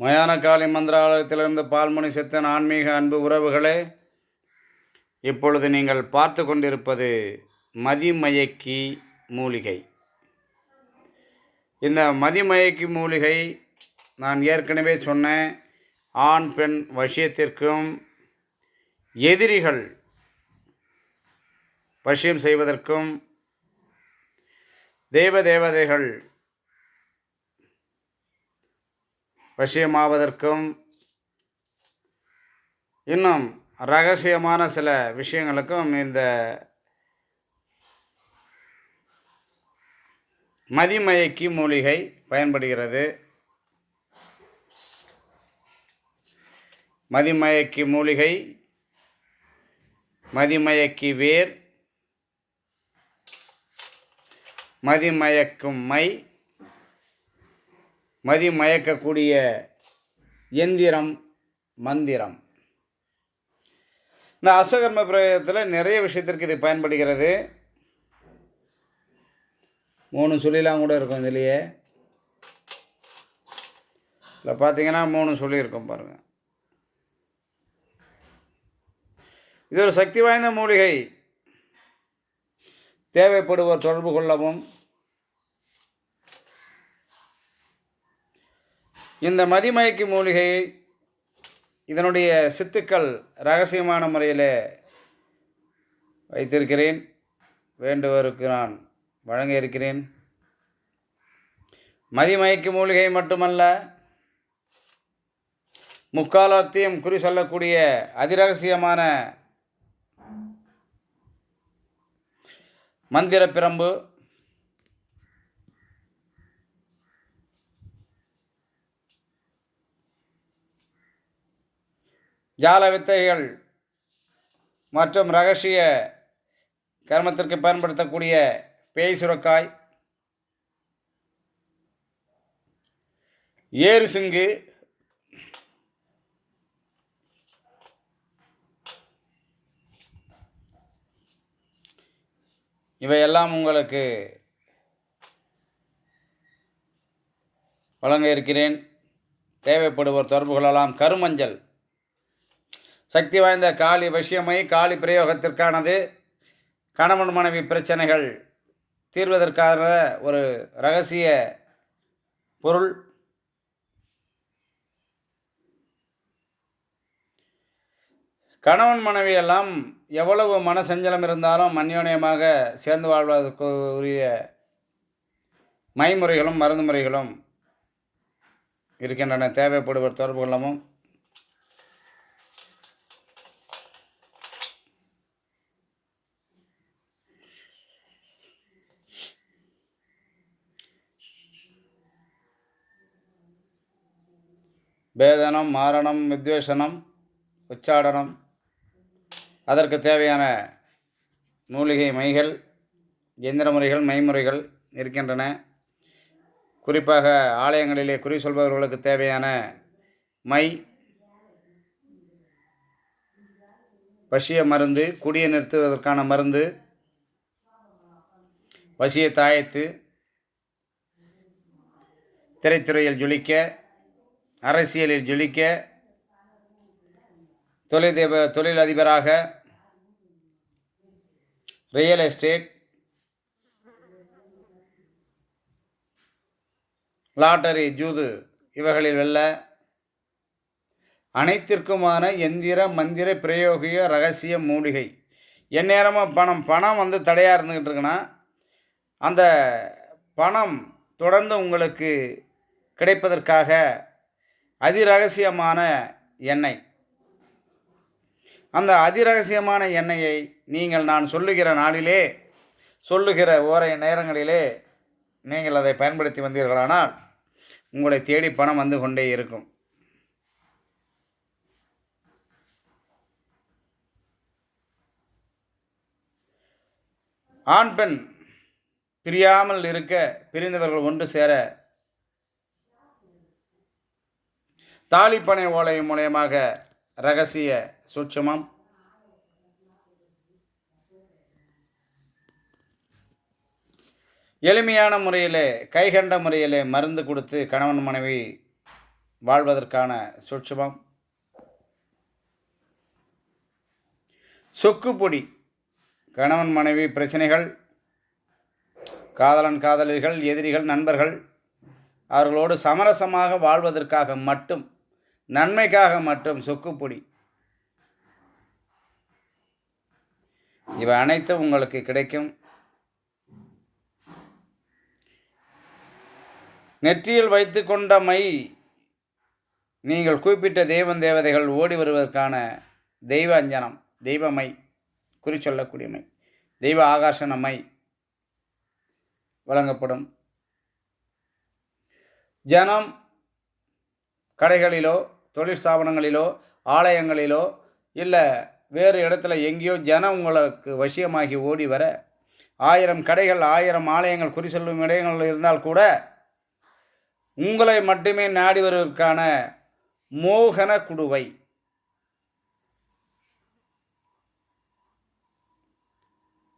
மயானகாளி மந்திராலயத்திலிருந்து பால்முனி சித்தன் ஆன்மீக அன்பு உறவுகளே இப்பொழுது நீங்கள் பார்த்து கொண்டிருப்பது மதிமயக்கி மூலிகை. இந்த மதிமயக்கி மூலிகை நான் ஏற்கனவே சொன்னேன் ஆண் பெண் வசியத்திற்கும் எதிரிகள் வசியம் செய்வதற்கும் தேவ தேவதைகள் விஷயமாவதற்கும் இன்னும் ரகசியமான சில விஷயங்களுக்கும் இந்த மதிமயக்கி மூலிகை பயன்படுகிறது. மதிமயக்கி மூலிகை மதிமயக்கி வேர் மதிமயக்கும் மை மதிமயக்கக்கூடிய எந்திரம் மந்திரம். இந்த அஸ்வகர்ம பிரயோகத்தில் நிறைய விஷயத்திற்கு இது பயன்படுகிறது. மூணு சொல்லிலாம் கூட இருக்கும் இதுலேயே. இதில் பார்த்தீங்கன்னா மூணு சொல்லி இருக்கும் பாருங்கள் இது ஒரு சக்தி வாய்ந்த மூலிகை. தேவைப்படுவோர் தொடர்பு கொள்ளவும் இந்த மதிமயக்கு மூலிகை இதனுடைய சித்துக்கள் ரகசியமான முறையில் வைத்திருக்கிறேன். வேண்டுவோருக்கு நான் வழங்க இருக்கிறேன். மதிமயக்கு மூலிகை மட்டுமல்ல முக்காலத்தையும் குறி சொல்லக்கூடிய அதிரகசியமான மந்திர பிரம்பு ஜால வித்தைகள் மற்றும் ரகசிய கர்மத்திற்கு பயன்படுத்தக்கூடிய பேய் சுரக்காய் ஏறு சிங்கு இவையெல்லாம் உங்களுக்கு வழங்க இருக்கிறேன். தேவைப்படுவோர் தொடர்பு கொள்ளலாம். கருமஞ்சள். சக்தி வாய்ந்த காளி வசியமை காளி பிரயோகத்திற்கானது. கணவன் மனைவி பிரச்சனைகள். தீர்வதற்கான ஒரு ரகசிய பொருள். கணவன் மனைவியெல்லாம் எவ்வளவு மனசஞ்சலம் இருந்தாலும் அந்யோன்யமாக சேர்ந்து வாழ்வதற்கு உரிய மைமுறைகளும் மருந்து முறைகளும் இருக்கின்றன. தேவைப்படுவர் தொடர்பு கொள்ளவும். பேதனம் மாரணம் வித்வேஷனம் உச்சாடனம். அதற்கு தேவையான மூலிகை மைகள் எந்திர முறைகள் மைமுறைகள் இருக்கின்றன. குறிப்பாக ஆலயங்களிலே குறி சொல்பவர்களுக்கு தேவையான மை வசிய மருந்து குடியை நிறுத்துவதற்கான மருந்து பசியை தாயத்து திரைத்துறையில் ஜொலிக்க அரசியலில் ஜொலிக்க தொழிலதிப தொழிலதிபராக ரியல் எஸ்டேட் லாட்டரி ஜூது இவைகளில் வெல்ல அனைத்திற்குமான எந்திர மந்திர பிரயோகிய ரகசிய மூலிகை. எந்நேரமாக பணம் பணம் வந்து தடையாக இருந்துக்கிட்டு இருக்குன்னா அந்த பணம் தொடர்ந்து உங்களுக்கு கிடைப்பதற்காக அதிரகசியமான எண்ணெய். அந்த அதிரகசியமான எண்ணெயை நீங்கள் நான் சொல்லுகிற நாளிலே சொல்லுகிற ஓரை நேரங்களிலே நீங்கள் அதை பயன்படுத்தி வந்தீர்களானால் உங்களை தேடி பணம் வந்து கொண்டே இருக்கும். ஆண் பெண் பிரியாமல் இருக்க பிரிந்தவர்கள் ஒன்று சேர தாலிப்பனை ஓலை மூலயமாக ரகசிய சூட்சமம். எளிமையான முறையிலே கைகண்ட முறையிலே மருந்து கொடுத்து கணவன் மனைவி வாழ்வதற்கான சுட்சுமம். சொக்குப்பொடி கணவன் மனைவி பிரச்சனைகள் காதலன் காதலிகள் எதிரிகள் நண்பர்கள் அவர்களோடு சமரசமாக வாழ்வதற்காக மட்டும் நன்மைக்காக மட்டும் சொக்குப்பொடி இவை அனைத்தும் உங்களுக்கு கிடைக்கும். நெற்றியில் வைத்து கொண்ட மை நீங்கள் குறிப்பிட்ட தெய்வம் தேவதைகள் ஓடி வருவதற்கான தெய்வ அஞ்சனம் தெய்வமை குறிச்சொல்லக்கூடிய மை தெய்வ ஆகர்ஷண மை வழங்கப்படும். ஜனம் கடைகளிலோ தொழில் ஸ்தாபனங்களிலோ ஆலயங்களிலோ இல்லை வேறு இடத்துல எங்கேயோ ஜனம் உங்களுக்கு வசியமாகி ஓடி வர ஆயிரம் கடைகள் ஆயிரம் ஆலயங்கள் குறி சொல்லும் இடங்கள் இருந்தால் கூட உங்களை மட்டுமே நாடி வருவதற்கான மோகன குடுவை.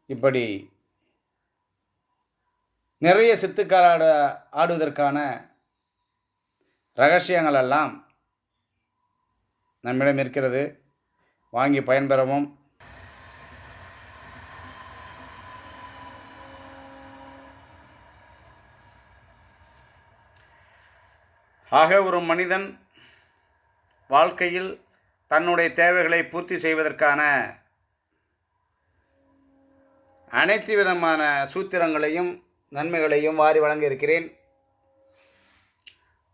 இப்படி நிறைய சித்துக்கள் ஆட ஆடுவதற்கான ரகசியங்களெல்லாம் நம்மிடம் இருக்கிறது. வாங்கி பயன்பெறவும். ஆக ஒரு மனிதன் வாழ்க்கையில் தன்னுடைய தேவைகளை பூர்த்தி செய்வதற்கான அனைத்து விதமான சூத்திரங்களையும் நன்மைகளையும் வாரி வழங்க இருக்கிறேன்.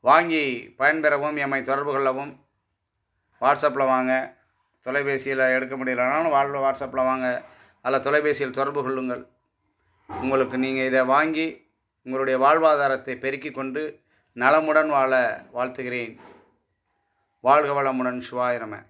வாங்கி பயன்பெறவும் எம்மை தொடர்பு கொள்ளவும். வாட்ஸ்அப்பில் வாங்க. தொலைபேசியில் எடுக்க முடியலனாலும் வாழ் வாட்ஸ்அப்பில் வாங்க. அதில் தொலைபேசியில் தொடர்பு கொள்ளுங்கள். உங்களுக்கு நீங்கள் இதை வாங்கி உங்களுடைய வாழ்வாதாரத்தை பெருக்கிக் கொண்டு நலமுடன் வாழ வாழ்த்துகிறேன். வாழ்க வளமுடன் சிவாயிரம